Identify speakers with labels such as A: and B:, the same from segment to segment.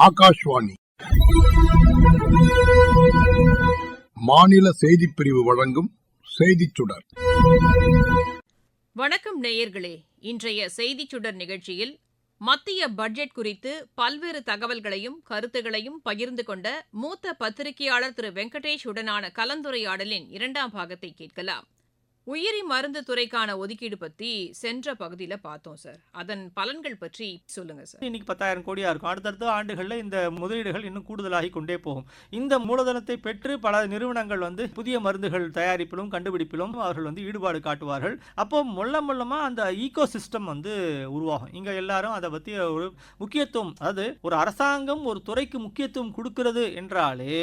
A: ஆகாஷ்வாணி. மாநில செய்திப் பிரிவு வழங்கும் செய்திச் சுடர்.
B: வணக்கம் நேயர்களே. இன்றைய செய்திச் சுடர் நிகழ்ச்சியில் மத்திய பட்ஜெட் குறித்து பல்வேறு தகவல்களையும் கருத்துகளையும் பகிர்ந்து கொண்ட மூத்த பத்திரிகையாளர் திரு வெங்கடேஷ் உடனான கலந்துரையாடலின் இரண்டாம் பாகத்தை கேட்கலாம். உயிரி மருந்து துறைக்கான ஒதுக்கீடு பத்தி சென்ற பகுதியில பார்த்தோம் சார். அதன் பலன்கள் பற்றி சொல்லுங்க சார்.
C: இன்னைக்கு பத்தாயிரம் கோடியா இருக்கும். அடுத்தடுத்த ஆண்டுகளில் இந்த முதலீடுகள் இன்னும் கூடுதலாகி கொண்டே போகும். இந்த மூலதனத்தை பெற்று பல நிறுவனங்கள் வந்து புதிய மருந்துகள் தயாரிப்பிலும் கண்டுபிடிப்பிலும் அவர்கள் வந்து ஈடுபாடு காட்டுவார்கள். அப்போ முள்ள மொல்லமா அந்த ஈகோ சிஸ்டம் வந்து உருவாகும். இங்க எல்லாரும் அதை பத்தி ஒரு முக்கியத்துவம் அதாவது ஒரு அரசாங்கம் ஒரு துறைக்கு முக்கியத்துவம் கொடுக்கிறது என்றாலே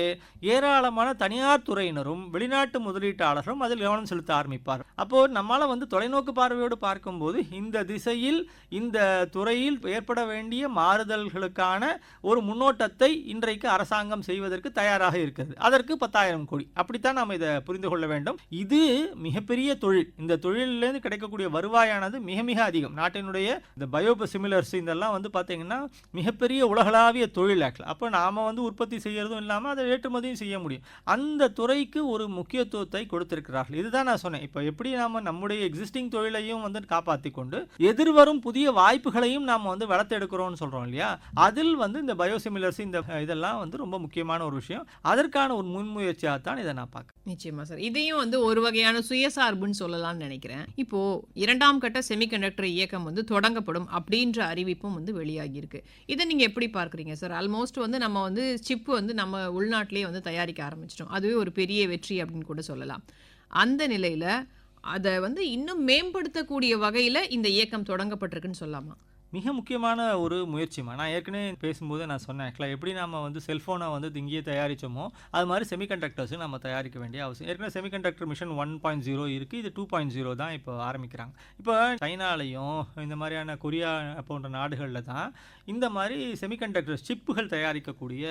C: ஏராளமான தனியார் துறையினரும் வெளிநாட்டு முதலீட்டாளர்களும் அதில் கவனம் செலுத்த ஆரம்பிப்பார் அப்போ நம்மால வந்து தொலைநோக்கு பார்வையோடு பார்க்கும்போது இந்த திசையில் இந்த துறையில் ஏற்பட வேண்டிய மாறுதல்களுக்கான ஒரு முன்னோட்டத்தை இன்றைக்கு அரசாங்கம் செய்வதற்கு தயாராக இருக்கிறது. அதற்கு பத்தாயிரம் கோடி. அப்படித்தான் நாம் இதை புரிந்து கொள்ள வேண்டும். இது மிகப்பெரிய தொழில். இந்த தொழிலிருந்து கிடைக்கக்கூடிய வருவாயானது மிக மிக அதிகம். நாட்டினுடைய இந்த பயோ சிமிலர்ஸ் இதெல்லாம் வந்து பார்த்தீங்கன்னா மிகப்பெரிய உலகளாவிய தொழில் ஆக்சுவல் அப்போ நாம் வந்து உற்பத்தி செய்யறதும் இல்லாமல் அதை ஏற்றுமதியும் செய்ய முடியும். அந்த துறைக்கு ஒரு முக்கியத்துவத்தை கொடுத்திருக்கிறார்கள். இதுதான் நான் சொன்னேன். இப்போ இப்போ எப்படி நாம நம்முடைய எக்ஸிஸ்டிங் தொழிலையும் வந்து காப்பாற்றி கொண்டு எதிர்வரும் புதிய வாய்ப்புகளையும் நாம் வந்து வளர்த்தெடுக்கிறோம்னு சொல்கிறோம் இல்லையா? அதில் வந்து இந்த பயோசிமிலர்ஸ் இந்த இதெல்லாம் வந்து ரொம்ப முக்கியமான ஒரு விஷயம். அதற்கான ஒரு முன்முயற்சியாக தான் இதை நான் பார்க்குறேன்.
B: நிச்சயமா சார். இதையும் வந்து ஒரு வகையான சுயசார்புன்னு சொல்லலாம்னு நினைக்கிறேன். இப்போ இரண்டாம் கட்ட செமிகண்டக்டர் இயக்கம் வந்து தொடங்கப்படும் அப்படின்ற அறிவிப்பும் வந்து வெளியாகி இருக்கு இதை நீங்க எப்படி பார்க்குறீங்க சார்? ஆல்மோஸ்ட் வந்து நம்ம வந்து சிப் வந்து நம்ம உள்நாட்டிலேயே வந்து தயாரிக்க ஆரம்பிச்சிட்டோம். அதுவே ஒரு பெரிய வெற்றி அப்படின்னு கூட சொல்லலாம். அந்த நிலையில அதை வந்து இன்னும் மேம்படுத்தக்கூடிய வகையில் இந்த இயக்கம் தொடங்கப்பட்டிருக்குன்னு சொல்லலாமா?
C: மிக முக்கியமான ஒரு முயற்சிமா நான் ஏற்கனவே பேசும்போது நான் சொன்னேன். ஆக்சுவலாக எப்படி நம்ம வந்து செல்ஃபோனை வந்து இங்கேயே தயாரிச்சோமோ அது மாதிரி செமிகண்டக்டர்ஸும் நம்ம தயாரிக்க வேண்டிய அவசியம். ஏற்கனவே semiconductor mission one point zero இருக்குது இது டூ பாயிண்ட் ஜீரோ தான் இப்போ ஆரம்பிக்கிறாங்க. இப்போ சைனாலையும் இந்த மாதிரியான கொரியா போன்ற நாடுகளில் தான் இந்த மாதிரி செமிகண்டக்டர் சிப்புகள் தயாரிக்கக்கூடிய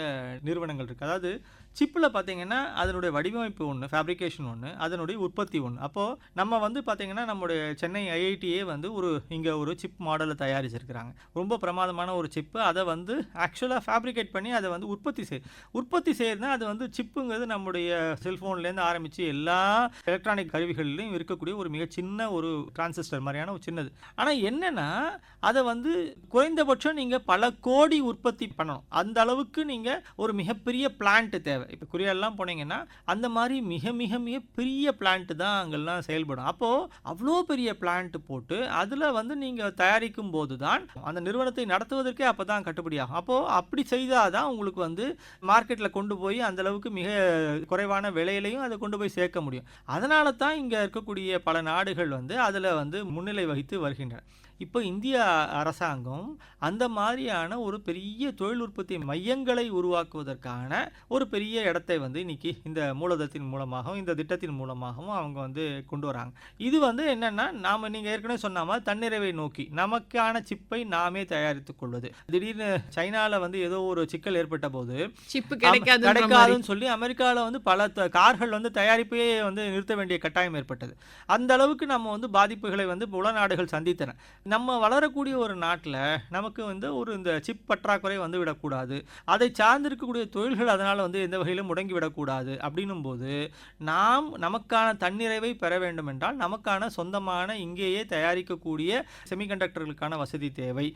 C: நிறுவனங்கள் இருக்குது அதாவது சிப்பில் பார்த்தீங்கன்னா அதனுடைய வடிவமைப்பு ஒன்று ஃபேப்ரிகேஷன் ஒன்று அதனுடைய உற்பத்தி ஒன்று அப்போது நம்ம வந்து பார்த்திங்கன்னா நம்முடைய சென்னை ஐஐடியே வந்து ஒரு இங்கே ஒரு சிப் மாடலை தயாரிச்சிருக்கிறாங்க ரொம்ப பிரமாதமான ஒரு சிப்பு அதை வந்து ஆக்சுவலாக ஃபேப்ரிகேட் பண்ணி அதை வந்து உற்பத்தி செய் உற்பத்தி செய்யறதுனா அது வந்து சிப்புங்கிறது நம்முடைய செல்ஃபோன்லேருந்து ஆரம்பித்து எல்லா எலக்ட்ரானிக் கருவிகள்லையும் இருக்கக்கூடிய ஒரு மிக சின்ன ஒரு டிரான்சிஸ்டர் மாதிரியான ஒரு சின்னது. ஆனால் என்னென்னா அதை வந்து குறைந்தபட்சம் நீங்கள் பல கோடி உற்பத்தி பண்ணணும். அந்த அளவுக்கு நீங்கள் ஒரு மிகப்பெரிய பிளான்ட் தேவை. இப்போ கொரியாலாம் போனீங்கன்னா அந்த மாதிரி மிக மிக மிக பெரிய பிளான்ட் தான் அங்கெல்லாம் செயல்படும். அப்போது அவ்வளோ பெரிய பிளான்ட் போட்டு அதில் வந்து நீங்கள் தயாரிக்கும் போது தான் அந்த நிறுவனத்தை நடத்துவதற்கே அப்போ தான் கட்டுப்படியாகும். அப்போது அப்படி செய்தால் தான் உங்களுக்கு வந்து மார்க்கெட்டில் கொண்டு போய் அந்த அளவுக்கு மிக குறைவான விலையிலையும் அதை கொண்டு போய் சேர்க்க முடியும். அதனால தான் இங்கே இருக்கக்கூடிய பல நாடுகள் வந்து அதில் வந்து முன்னிலை வகித்து வருகின்றன. இப்போ இந்திய அரசாங்கம் அந்த மாதிரியான ஒரு பெரிய தொழில் உற்பத்தி மையங்களை உருவாக்குவதற்கான ஒரு பெரிய இடத்தை வந்து இன்னைக்கு இந்த மூலதனத்தின் மூலமாகவும் இந்த திட்டத்தின் மூலமாகவும் அவங்க வந்து கொண்டு வராங்க. இது வந்து என்னென்னா நாம் நீங்கள் ஏற்கனவே சொன்னால் தன்னிறைவை நோக்கி நமக்கான சிப் சிப்பை நாமே தயாரித்துக் கொள்வது. திடீர்னு சைனால வந்து ஏதோ ஒரு சிக்கல் ஏற்பட்ட போது
B: சிப்பு
C: கிடைக்காதுன்னு சொல்லி அமெரிக்காவில் வந்து பல கார்கள் வந்து தயாரிப்பையே வந்து நிறுத்த வேண்டிய கட்டாயம் ஏற்பட்டது. அந்த அளவுக்கு நம்ம வந்து பாதிப்புகளை வந்து உல நாடுகள் சந்தித்தன. நம்ம வளரக்கூடிய ஒரு நாட்டில் நமக்கு வந்து ஒரு இந்த சிப் பற்றாக்குறை வந்து விடக்கூடாது. அதை சார்ந்து இருக்கக்கூடிய தொழில்கள் அதனால் வந்து எந்த வகையிலும் முடங்கி விடக்கூடாது. அப்படின்னும் போது நாம் நமக்கான தன்னிறைவை பெற வேண்டும் என்றால் நமக்கான சொந்தமான இங்கேயே தயாரிக்கக்கூடிய செமிகண்டக்டர்களுக்கான வசதி தேவை.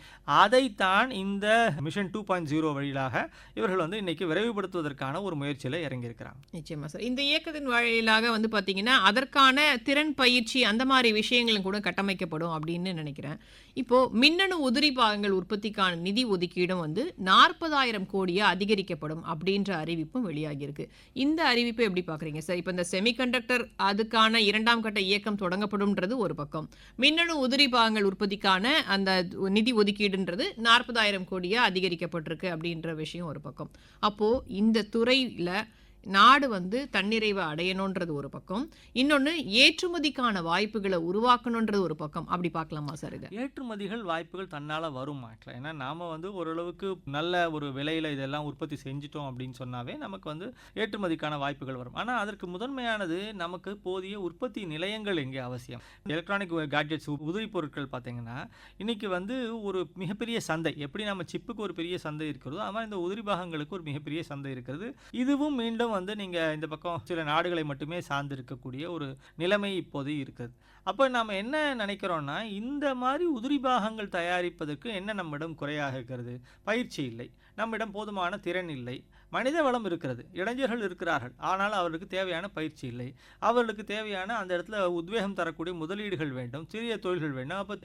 C: அதைத்தான் இந்த மிஷன் டூ பாயிண்ட் ஜீரோ வழியிலாக இவர்கள் வந்து இன்னைக்கு விரைவுபடுத்துவதற்கான ஒரு முயற்சியில் இறங்கியிருக்கிறாங்க.
B: நிச்சயமா சார். இந்த இயக்கத்தின் வழியிலாக வந்து பார்த்தீங்கன்னா அதற்கான திறன் பயிற்சி அந்த மாதிரி விஷயங்களும் கூட கட்டமைக்கப்படும் அப்படின்னு நினைக்கிறேன். இப்போ மின்னணு உதிரி பாகங்கள் உற்பத்திக்கான நிதி ஒதுக்கீடும் வந்து நாற்பதாயிரம் கோடியா அதிகரிக்கப்படும் அப்படின்ற அறிவிப்பும் வெளியாகியிருக்கு. இந்த அறிவிப்பை எப்படி பார்க்குறீங்க சார்? இப்போ இந்த செமிகண்டக்டர் அதுக்கான இரண்டாம் கட்ட இயக்கம் தொடங்கப்படும்ன்றது ஒரு பக்கம். மின்னணு உதிரி பாகங்கள் உற்பத்திக்கான அந்த நிதி ஒதுக்கீடுன்றது நாற்பதாயிரம் கோடியாக அதிகரிக்கப்பட்டிருக்கு அப்படின்ற விஷயம் ஒரு பக்கம். அப்போ இந்த துறையில் நாடு வந்து தன்னிறைவை அடையணுன்றது ஒரு பக்கம். இன்னொன்று ஏற்றுமதிக்கான வாய்ப்புகளை உருவாக்கணுன்றது ஒரு பக்கம். அப்படி பார்க்கலாமா சார் இது?
C: ஏற்றுமதிகள் வாய்ப்புகள் தன்னால் வரும் ஆக்சுவலாக ஏன்னா நாம் வந்து ஓரளவுக்கு நல்ல ஒரு விலையில் இதெல்லாம் உற்பத்தி செஞ்சிட்டோம் அப்படின்னு சொன்னாவே நமக்கு வந்து ஏற்றுமதிக்கான வாய்ப்புகள் வரும். ஆனால் அதற்கு முதன்மையானது நமக்கு போதிய உற்பத்தி நிலையங்கள் இங்கே அவசியம். எலக்ட்ரானிக் கேட்ஜெட்ஸ் உதிரி பொருட்கள் பார்த்தீங்கன்னா இன்னைக்கு வந்து ஒரு மிகப்பெரிய சந்தை. எப்படி நம்ம சிப்புக்கு ஒரு பெரிய சந்தை இருக்கிறதோ அது மாதிரி இந்த உதிரி பாகங்களுக்கு ஒரு மிகப்பெரிய சந்தை இருக்கிறது. இதுவும் மீண்டும் வந்து நீங்கள் இந்த பக்கம் சில நாடுகளை மட்டுமே சார்ந்து இருக்கக்கூடிய ஒரு நிலைமை இப்போது இருக்குது. அப்போ நாம் என்ன நினைக்கிறோன்னா இந்த மாதிரி உதிரி பாகங்கள் தயாரிப்பதற்கு என்ன நம்மிடம் குறையாக இருக்கிறது? பயிற்சி இல்லை. நம்மிடம் போதுமான திறன் இல்லை. மனித வளம் இருக்கிறது. இளைஞர்கள் இருக்கிறார்கள். ஆனால் அவர்களுக்கு தேவையான பயிற்சி இல்லை. அவர்களுக்கு தேவையான அந்த இடத்துல உத்வேகம் தரக்கூடிய முதலீடுகள் வேண்டும். சிறிய தொழில்கள் வேண்டும். அப்போ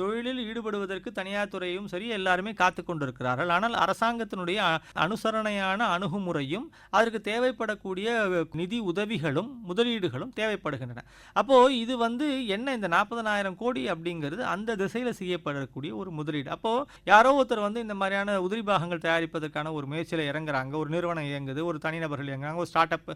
C: தொழிலில் ஈடுபடுவதற்கு தனியார் துறையும் சரி எல்லாருமே காத்து கொண்டிருக்கிறார்கள். ஆனால் அரசாங்கத்தினுடைய அனுசரணையான அணுகுமுறையும் அதற்கு தேவைப்படக்கூடிய நிதி உதவிகளும் முதலீடுகளும் தேவைப்படுகின்றன. அப்போது இது வந்து என்ன இந்த நாற்பதனாயிரம் கோடி அப்படிங்கிறது அந்த திசையில் செய்யப்படக்கூடிய ஒரு முதலீடு. அப்போது யாரோ ஒருத்தர் வந்து இந்த மாதிரியான உதிரி பாகங்கள் தயாரிப்பதற்கான ஒரு முயற்சியில் இறங்குறாங்க. ஒரு நிறுவனம் இயங்குது ஒரு தனிநபர்கள் இயங்குறாங்க ஒரு ஸ்டார்ட் அப்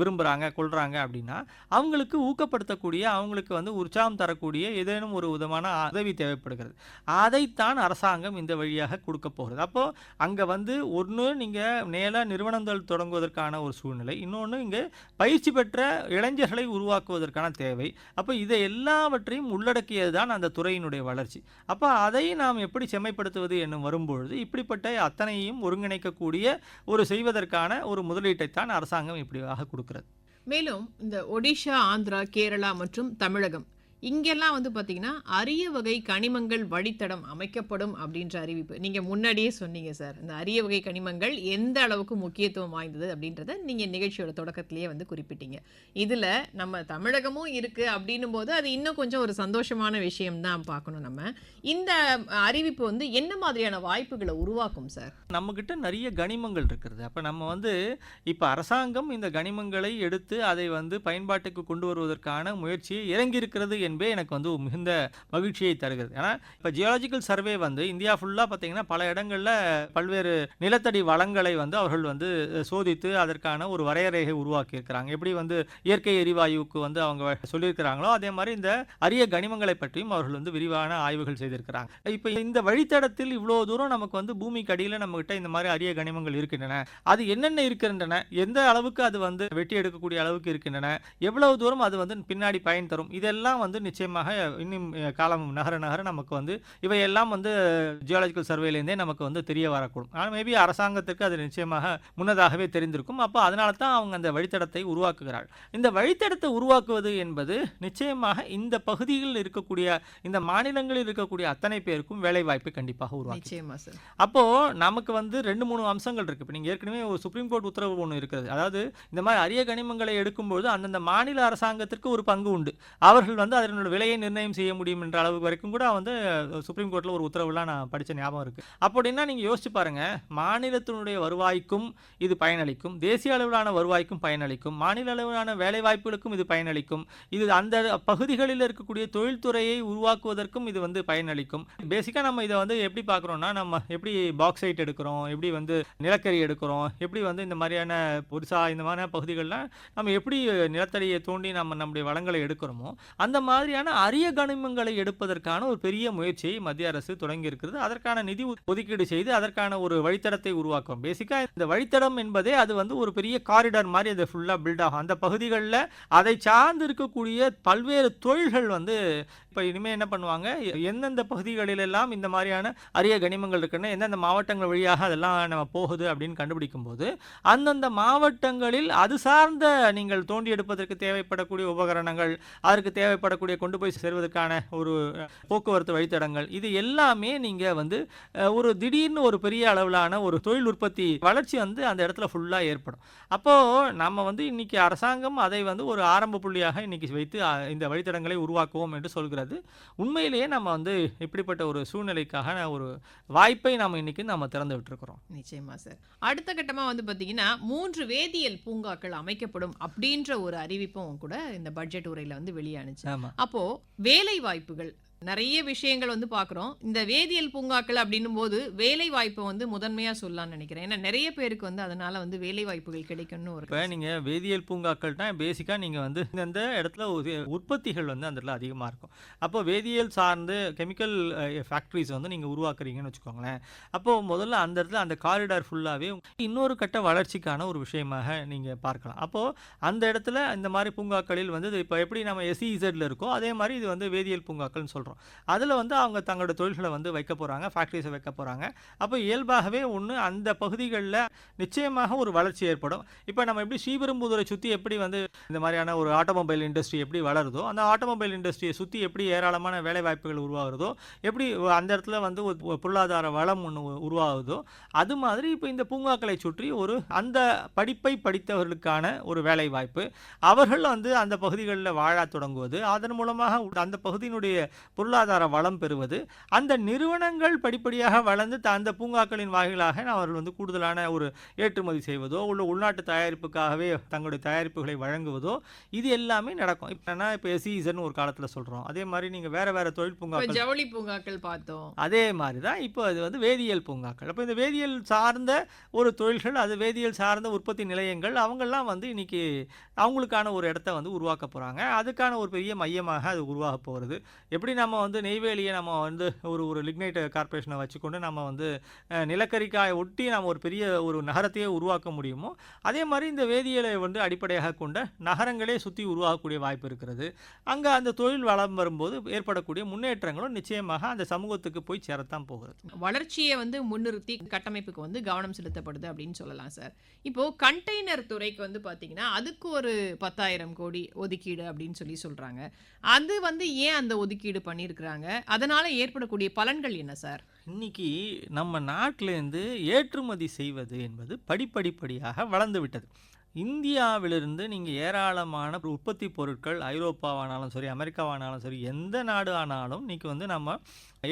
C: விரும்புகிறாங்க கொள்றாங்க அப்படின்னா அவங்களுக்கு ஊக்கப்படுத்தக்கூடிய அவங்களுக்கு வந்து உற்சாகம் தரக்கூடிய ஏதேனும் ஒரு விதமான உதவி தேவைப்படுகிறது. அதைத்தான் அரசாங்கம் இந்த வழியாக கொடுக்க போகிறது. அப்போ அங்கே வந்து ஒன்று நீங்கள் நேர நிறுவனங்கள் தொடங்குவதற்கான ஒரு சூழ்நிலை இன்னொன்று இங்கே பயிற்சி பெற்ற இளைஞர்களை உருவாக்குவதற்கான தேவை. அப்போ இதை எல்லாவற்றையும் உள்ளடக்கியது தான் அந்த துறையினுடைய வளர்ச்சி. அப்போ அதை நாம் எப்படி செம்மைப்படுத்துவது என்னும் வரும்பொழுது இப்படிப்பட்ட அத்தனையும் ஒருங்கிணைக்கக்கூடிய ஒரு செய்வதற்கான ஒரு முதலீட்டைத்தான் அரசாங்கம் இப்படியாக கொடுக்கிறது.
B: மேலும் இந்த ஒடிஷா ஆந்திரா கேரளா மற்றும் தமிழகம் இங்கெல்லாம் வந்து பார்த்தீங்கன்னா அரிய வகை கனிமங்கள் வழித்தடம் அமைக்கப்படும் அப்படின்ற அறிவிப்பு. நீங்கள் முன்னாடியே சொன்னீங்க சார். இந்த அரிய வகை கனிமங்கள் எந்த அளவுக்கு முக்கியத்துவம் வாய்ந்தது அப்படின்றத நீங்கள் நிகழ்ச்சியோட தொடக்கத்திலேயே வந்து குறிப்பிட்டீங்க. இதில் நம்ம தமிழகமும் இருக்குது அப்படின்னும் போது அது இன்னும் கொஞ்சம் ஒரு சந்தோஷமான விஷயம் தான் பார்க்கணும் நம்ம. இந்த அறிவிப்பு வந்து என்ன மாதிரியான வாய்ப்புகளை உருவாக்கும் சார்?
C: நம்மக்கிட்ட நிறைய கனிமங்கள் இருக்கிறது. அப்போ நம்ம வந்து இப்போ அரசாங்கம் இந்த கனிமங்களை எடுத்து அதை வந்து பயன்பாட்டுக்கு கொண்டு வருவதற்கான முயற்சியை இறங்கியிருக்கிறது என்பே எனக்கு வந்து மிகுந்த மகிழ்ச்சியை தருகிறது. ஏன்னா இப்போ ஜியாலஜிக்கல் சர்வே வந்து இந்தியா ஃபுல்லாக பார்த்தீங்கன்னா பல இடங்களில் பல்வேறு நிலத்தடி வளங்களை வந்து அவர்கள் வந்து சோதித்து அதற்கான ஒரு வரையறையை உருவாக்கியிருக்கிறாங்க. எப்படி வந்து இயற்கை எரிவாயுவுக்கு வந்து அவங்க சொல்லியிருக்கிறாங்களோ அதே மாதிரி இந்த அரிய கனிமங்களை பற்றியும் அவர்கள் வந்து விரிவான ஆய்வுகள் செய்திருக்கிறாங்க. இப்போ இந்த வழித்தடத்தில் இவ்வளோ தூரம் நமக்கு வந்து பூமிக்கு அடியில் நம்மகிட்ட இந்த மாதிரி அரிய கனிமங்கள் இருக்கின்றன. அது என்னென்ன இருக்கின்றன? எந்த அளவுக்கு அது வந்து வெட்டி எடுக்கக்கூடிய அளவுக்கு இருக்கின்றன? எவ்வளவு தூரம் அது வந்து பின்னாடி பயன் தரும்? இதெல்லாம் வந்து நிச்சயமாக இன்னும் காலம் நகர நகர நமக்கு வந்து இவையெல்லாம் வந்து ஜியாலஜிக்கல் சர்வேலேருந்தே நமக்கு வந்து தெரிய வரக்கூடும். ஆனால் மேபி அரசாங்கத்திற்கு அது நிச்சயமாக முன்னதாகவே தெரிந்திருக்கும். அப்போ அதனால தான் அவங்க அந்த வழித்தடத்தை உருவாக்குகிறார்கள் இந்த வழித்தடத்தை உருவாக்குவது என்பது நிச்சயமாக இந்த பகுதியில் இருக்கக்கூடிய இந்த மாநிலங்களில் இருக்கக்கூடிய அத்தனை பேருக்கும் வேலை வாய்ப்பை கண்டிப்பாக உருவாக்கும்
B: நிச்சயமா சார்
C: அப்போ நமக்கு வந்து ரெண்டு மூணு அம்சங்கள் இருக்கு. இப்போ நீங்க ஏற்கனவே ஒரு சுப்ரீம் கோர்ட் உத்தரவு ஒன்று இருக்கிறது. அதாவது இந்த மாதிரி அரிய கனிமங்களை எடுக்கும்போது அந்தந்த மாநில அரசாங்கத்திற்கு ஒரு பங்கு உண்டு. அவர்கள் வந்து அதனோட விலையை நிர்ணயம் செய்ய முடியும் என்ற அளவு வரைக்கும் கூட வந்து சுப்ரீம் கோர்ட்டில் ஒரு உத்தரவுலாம் நான் படித்த ஞாபகம் இருக்குது அப்படின்னா நீங்கள் யோசிச்சு பாருங்கள் மாநிலத்தினுடைய வருவாய்க்கும் இது பயனளிக்கும். தேசிய அளவிலான வருவாய்க்கும் பயனளிக்கும். மாநில அளவிலான வேலைவாய்ப்புகளுக்கும் இது பயனளிக்கும். இது அந்த பகுதிகளில் இருக்கக்கூடிய தொழில்துறையை உருவாக்குவதற்கும் இது வந்து பயனளிக்கும். பேசிக்காக நம்ம இதை வந்து எப்படி பார்க்குறோம்னா நம்ம எப்படி பாக்ஸைட் எடுக்கிறோம் எப்படி வந்து நிலக்கரி எடுக்கிறோம் எப்படி வந்து இந்த மாதிரியான ஒரிசா இந்த மாதிரியான பகுதிகளெலாம் நம்ம எப்படி நிலத்தடியை தோண்டி நம்ம நம்முடைய வளங்களை எடுக்கிறோமோ அந்த மாதிரி மாதிரியான அரிய கனிமங்களை எடுப்பதற்கான ஒரு பெரிய முயற்சியை மத்திய அரசு தொடங்கி இருக்கிறது. அதற்கான நிதி ஒதுக்கீடு செய்து அதற்கான ஒரு வழித்தடத்தை உருவாக்கும் பேசிக்காக இந்த வழித்தடம் என்பதே அது வந்து ஒரு பெரிய காரிடார் மாதிரி அது ஃபுல்லாக பில்ட் ஆகும். அந்த பகுதிகளில் அதை சார்ந்து இருக்கக்கூடிய பல்வேறு தொழில்கள் வந்து இப்போ இனிமேல் என்ன பண்ணுவாங்க? எந்தெந்த பகுதிகளிலெல்லாம் இந்த மாதிரியான அரிய கனிமங்கள் இருக்குன்னு எந்தெந்த மாவட்டங்கள் வழியாக அதெல்லாம் நம்ம போகுது அப்படின்னு கண்டுபிடிக்கும் போது அந்தந்த மாவட்டங்களில் அது சார்ந்த நீங்கள் தோண்டி எடுப்பதற்கு தேவைப்படக்கூடிய உபகரணங்கள் அதற்கு தேவைப்படக்கூடிய கொண்டு போய் சேர்வதற்கான ஒரு போக்குவரத்து வழித்தடங்கள் இது எல்லாமே நீங்கள் வந்து ஒரு திடீர்னு ஒரு பெரிய அளவிலான ஒரு தொழில் உற்பத்தி வளர்ச்சி வந்து அந்த இடத்துல ஃபுல்லாக ஏற்படும். அப்போது நம்ம வந்து இன்னைக்கு அரசாங்கம் அதை வந்து ஒரு ஆரம்ப புள்ளியாக இன்னைக்கு வைத்து இந்த வழித்தடங்களை உருவாக்குவோம் என்று சொல்கிறது. உண்மையிலேயே நம்ம வந்து இப்படிப்பட்ட ஒரு சூழ்நிலைக்காக ஒரு வாய்ப்பை நாம் இன்னைக்கு நம்ம திறந்து விட்டுருக்கிறோம்.
B: நிச்சயமா சார். அடுத்த கட்டமா வந்து பாத்தீங்கன்னா மூன்று வேதியியல் பூங்காக்கள் அமைக்கப்படும் அப்படின்ற ஒரு அறிவிப்பும் கூட இந்த பட்ஜெட் உரையில வந்து வெளியானுச்சு.
C: ஆமாம்
B: அப்போ வேலை வாய்ப்புகள் நிறைய விஷயங்கள் வந்து பார்க்குறோம். இந்த வேதியியல் பூங்காக்கள் அப்படின்னும் போது வேலை வாய்ப்பை வந்து முதன்மையாக சொல்லலாம்னு நினைக்கிறேன். ஏன்னா நிறைய பேருக்கு வந்து அதனால் வந்து வேலை வாய்ப்புகள் கிடைக்கும்னு ஒரு
C: இப்போ நீங்கள் வேதியியல் பூங்காக்கள்னா பேசிக்காக நீங்கள் வந்து இந்த இடத்துல உற்பத்திகள் வந்து அந்த இடத்துல அதிகமாக இருக்கும். அப்போ வேதியியல் சார்ந்து கெமிக்கல் ஃபேக்ட்ரிஸ் வந்து நீங்கள் உருவாக்குறீங்கன்னு வச்சுக்கோங்களேன். அப்போது முதல்ல அந்த இடத்துல அந்த காரிடார் ஃபுல்லாகவே இன்னொரு கட்ட வளர்ச்சிக்கான ஒரு விஷயமாக நீங்கள் பார்க்கலாம். அப்போது அந்த இடத்துல இந்த மாதிரி பூங்காக்களில் வந்து இப்போ எப்படி நம்ம எஸ்இசட்ல இருக்கோ அதே மாதிரி இது வந்து வேதியியல் பூங்காக்கள்னு சொல்கிறோம் அதில் வந்து அவங்க தங்களோட தொழில்களை வந்து வைக்க போகிறாங்க ஃபேக்ட்ரிஸை வைக்க போகிறாங்க அப்போ இயல்பாகவே ஒன்று அந்த பகுதிகளில் நிச்சயமாக ஒரு வளர்ச்சி ஏற்படும். இப்போ நம்ம எப்படி ஸ்ரீபெரும்புதூரை சுற்றி எப்படி வந்து இந்த மாதிரியான ஒரு ஆட்டோமொபைல் இண்டஸ்ட்ரி எப்படி வளருதோ அந்த ஆட்டோமொபைல் இண்டஸ்ட்ரியை சுற்றி எப்படி ஏராளமான வேலைவாய்ப்புகள் உருவாகுதோ எப்படி அந்த இடத்துல வந்து ஒரு பொருளாதார வளம் ஒன்று உருவாகுதோ அது மாதிரி இப்போ இந்த பூங்காக்களை சுற்றி ஒரு அந்த படிப்பை படித்தவர்களுக்கான ஒரு வேலை வாய்ப்பு அவர்கள் வந்து அந்த பகுதிகளில் வாழத் தொடங்குவது அதன் மூலமாக அந்த பகுதியினுடைய பொருளாதார வளம் பெறுவது. அந்த நிறுவனங்கள் படிப்படியாக வளர்ந்து அந்த பூங்காக்களின் வாயிலாக அவர்கள் வந்து கூடுதலான ஒரு ஏற்றுமதி செய்வதோ உள்ள உள்நாட்டு தயாரிப்புக்காகவே தங்களுடைய தயாரிப்புகளை வழங்குவதோ இது எல்லாமே நடக்கும். இப்போ இப்போ எஸ்இசன் ஒரு காலத்தில் சொல்கிறோம் அதே மாதிரி நீங்கள் வேற வேற தொழில் பூங்காக்கள்
B: ஜவுளி பூங்காக்கள் பார்த்தோம்.
C: அதே மாதிரி தான் இப்போ அது வந்து வேதியியல் பூங்காக்கள். அப்போ இந்த வேதியியல் சார்ந்த ஒரு தொழில்கள் அது வேதியியல் சார்ந்த உற்பத்தி நிலையங்கள் அவங்கெல்லாம் வந்து இன்னைக்கு அவங்களுக்கான ஒரு இடத்த வந்து உருவாக்க போகிறாங்க அதுக்கான ஒரு பெரிய மையமாக அது உருவாக போகிறது எப்படி நம்ம வந்து நெய்வேலியை நம்ம வந்து ஒரு ஒரு லிக்னைட் கார்ப்பரேஷனை வச்சுக்கொண்டு நம்ம வந்து நிலக்கரிக்காயை ஒட்டி நம்ம ஒரு பெரிய ஒரு நகரத்தையே உருவாக்க முடியுமோ அதே மாதிரி இந்த வேதியியலை வந்து அடிப்படையாக கொண்ட நகரங்களே சுற்றி உருவாகக்கூடிய வாய்ப்பு இருக்கிறது. அங்கே அந்த தொழில் வளம் வரும்போது ஏற்படக்கூடிய முன்னேற்றங்களும் நிச்சயமாக அந்த சமூகத்துக்கு போய் சேரத்தான் போகிறது.
B: வளர்ச்சியை வந்து முன்னிறுத்தி கட்டமைப்புக்கு வந்து கவனம் செலுத்தப்படுது அப்படின்னு சொல்லலாம் சார். இப்போது கண்டெய்னர் துறைக்கு வந்து பார்த்தீங்கன்னா அதுக்கு ஒரு பத்தாயிரம் கோடி ஒதுக்கீடு அப்படின்னு சொல்லி சொல்கிறாங்க அது வந்து ஏன் அந்த ஒதுக்கீடு பண்ணியிருக்கிறாங்க. அதனால் ஏற்படக்கூடிய பலன்கள் என்ன சார்?
C: இன்னைக்கு நம்ம நாட்டிலேருந்து ஏற்றுமதி செய்வது என்பது படிப்படிப்படியாக வளர்ந்து விட்டது. இந்தியாவிலிருந்து நீங்கள் ஏராளமான உற்பத்தி பொருட்கள் ஐரோப்பாவானாலும் சரி அமெரிக்காவானாலும் சரி எந்த நாடு ஆனாலும் இன்னைக்கு வந்து நம்ம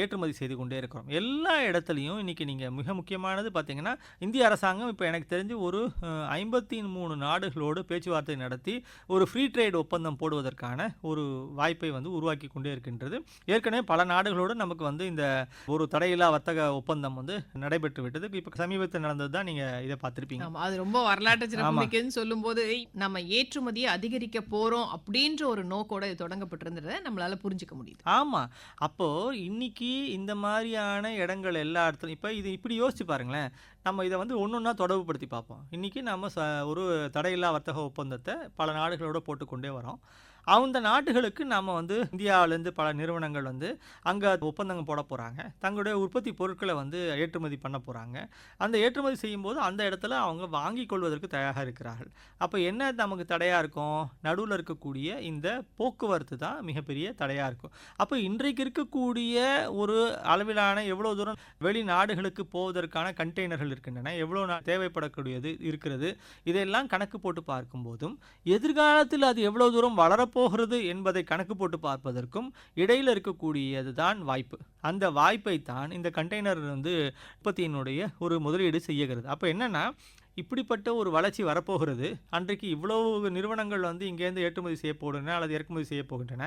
C: ஏற்றுமதி செய்து கொண்டே இருக்கிறோம். எல்லா இடத்துலையும் இன்னைக்கு நீங்கள் மிக முக்கியமானது பார்த்தீங்கன்னா இந்திய அரசாங்கம் இப்போ எனக்கு தெரிஞ்சு ஒரு ஐம்பத்தி மூணு நாடுகளோடு பேச்சுவார்த்தை நடத்தி ஒரு ஃப்ரீ ட்ரேட் ஒப்பந்தம் போடுவதற்கான ஒரு வாய்ப்பை வந்து உருவாக்கி கொண்டே இருக்கின்றது. ஏற்கனவே பல நாடுகளோடு நமக்கு வந்து இந்த ஒரு தடையில்லா வர்த்தக ஒப்பந்தம் வந்து நடைபெற்று விட்டது. இப்போ சமீபத்தில் நடந்தது தான் நீங்கள் இதை பார்த்துருப்பீங்க.
B: அது ரொம்ப வரலாற்று அப்படின்னு சொல்லும்போது நம்ம ஏற்றுமதியை அதிகரிக்க போகிறோம் அப்படின்ற ஒரு நோக்கோட இது தொடங்கப்பட்டிருந்ததை நம்மளால் புரிஞ்சுக்க முடியுது.
C: ஆமாம் அப்போது இன்னைக்கு இந்த மாதிரியான இடங்கள் எல்லா இடத்துலையும் இப்போ இது இப்படி யோசிச்சு பாருங்களேன். நம்ம இதை வந்து ஒன்று ஒன்றா தொடர்புபடுத்தி பார்ப்போம். இன்றைக்கி நம்ம ச ஒரு தடையில்லா வர்த்தக ஒப்பந்தத்தை பல நாடுகளோட போட்டுக்கொண்டே வரோம். அந்த நாடுகளுக்கு நம்ம வந்து இந்தியாவிலேருந்து பல நிறுவனங்கள் வந்து அங்கே ஒப்பந்தங்கள் போட போகிறாங்க தங்களுடைய உற்பத்தி பொருட்களை வந்து ஏற்றுமதி பண்ண போகிறாங்க அந்த ஏற்றுமதி செய்யும்போது அந்த இடத்துல அவங்க வாங்கி கொள்வதற்கு தயாராக இருக்கிறார்கள். அப்போ என்ன நமக்கு தடையாக இருக்கும்? நடுவில் இருக்கக்கூடிய இந்த போக்குவரத்து தான் மிகப்பெரிய தடையாக இருக்கும். அப்போ இன்றைக்கு இருக்கக்கூடிய ஒரு அளவிலான எவ்வளோ தூரம் வெளிநாடுகளுக்கு போவதற்கான கண்டெய்னர்கள் இருக்கின்றன எவ்வளோ தேவைப்படக்கூடியது இருக்கிறது இதையெல்லாம் கணக்கு போட்டு பார்க்கும்போதும் எதிர்காலத்தில் அது எவ்வளோ தூரம் வளர வரப்போகிறது என்பதை கணக்கு போட்டு பார்ப்பதற்கும் இடையில் இருக்கக்கூடியது தான் வாய்ப்பு. அந்த வாய்ப்பை தான் இந்த கண்டெய்னர் வந்து உற்பத்தியினுடைய ஒரு முதலீடு செய்யுகிறது அப்போ என்னென்னா இப்படிப்பட்ட ஒரு வளர்ச்சி வரப்போகிறது. அன்றைக்கு இவ்வளவு நிறுவனங்கள் வந்து இங்கேருந்து ஏற்றுமதி செய்ய போகின்றன அல்லது இறக்குமதி செய்ய போகின்றன.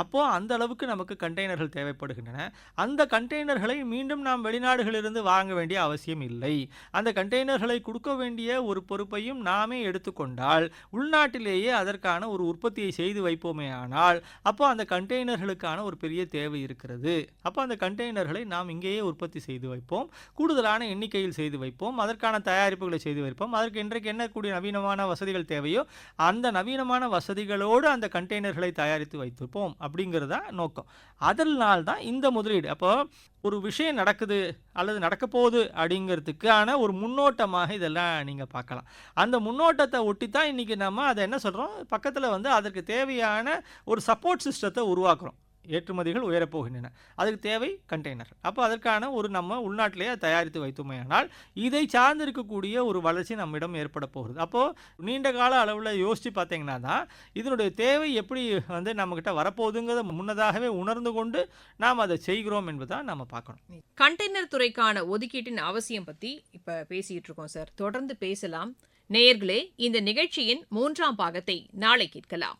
C: அப்போது அந்த அளவுக்கு நமக்கு கண்டெய்னர்கள் தேவைப்படுகின்றன. அந்த கண்டெய்னர்களை மீண்டும் நாம் வெளிநாடுகளிலிருந்து வாங்க வேண்டிய அவசியம் இல்லை. அந்த கண்டெய்னர்களை கொடுக்க வேண்டிய ஒரு பொறுப்பையும் நாமே எடுத்துக்கொண்டால் உள்நாட்டிலேயே அதற்கான ஒரு உற்பத்தியை செய்து வைப்போமே ஆனால் அப்போ அந்த கண்டெய்னர்களுக்கான ஒரு பெரிய தேவை இருக்கிறது. அப்போ அந்த கண்டெய்னர்களை நாம் இங்கேயே உற்பத்தி செய்து வைப்போம். கூடுதலான எண்ணிக்கையில் செய்து வைப்போம். அதற்கான தயாரிப்புகளை செய்து வைப்போம். அதற்கு இன்றைக்கு என்ன கூடிய நவீனமான வசதிகள் தேவையோ அந்த நவீனமான வசதிகளோடு அந்த கண்டெய்னர்களை தயாரித்து வைத்திருப்போம் அப்படிங்கிறது தான் நோக்கம். அதனால் தான் இந்த முதலீடு. அப்போ ஒரு விஷயம் நடக்குது அல்லது நடக்க போகுது அப்படிங்கிறதுக்கான ஒரு முன்னோட்டமாக இதெல்லாம் நீங்கள் பார்க்கலாம். அந்த முன்னோட்டத்தை ஒட்டி தான் இன்றைக்கி நம்ம அதை என்ன சொல்கிறோம் பக்கத்தில் வந்து அதற்கு தேவையான ஒரு சப்போர்ட் சிஸ்டத்தை உருவாக்குறோம். ஏற்றுமதிகள் உயரப் போகின்றன அதுக்கு தேவை கண்டெய்னர் அப்போ அதற்கான ஒரு நம்ம உள்நாட்டிலேயே தயாரித்து வைத்தோமேயானால் இதை சார்ந்து இருக்கக்கூடிய ஒரு வளர்ச்சி நம்மிடம் ஏற்பட போகிறது. அப்போது நீண்ட கால அளவில் யோசித்து பார்த்தீங்கன்னா தான் இதனுடைய தேவை எப்படி வந்து நம்மக்கிட்ட வரப்போகுதுங்கிறத முன்னதாகவே உணர்ந்து கொண்டு நாம் அதை செய்கிறோம் என்பதை நம்ம பார்க்கணும்.
B: கண்டெய்னர் துறைக்கான ஒதுக்கீட்டின் அவசியம் பற்றி இப்போ பேசிகிட்டு இருக்கோம் சார் தொடர்ந்து பேசலாம். நேயர்களே இந்த நிகழ்ச்சியின் மூன்றாம் பாகத்தை நாளை கேட்கலாம்.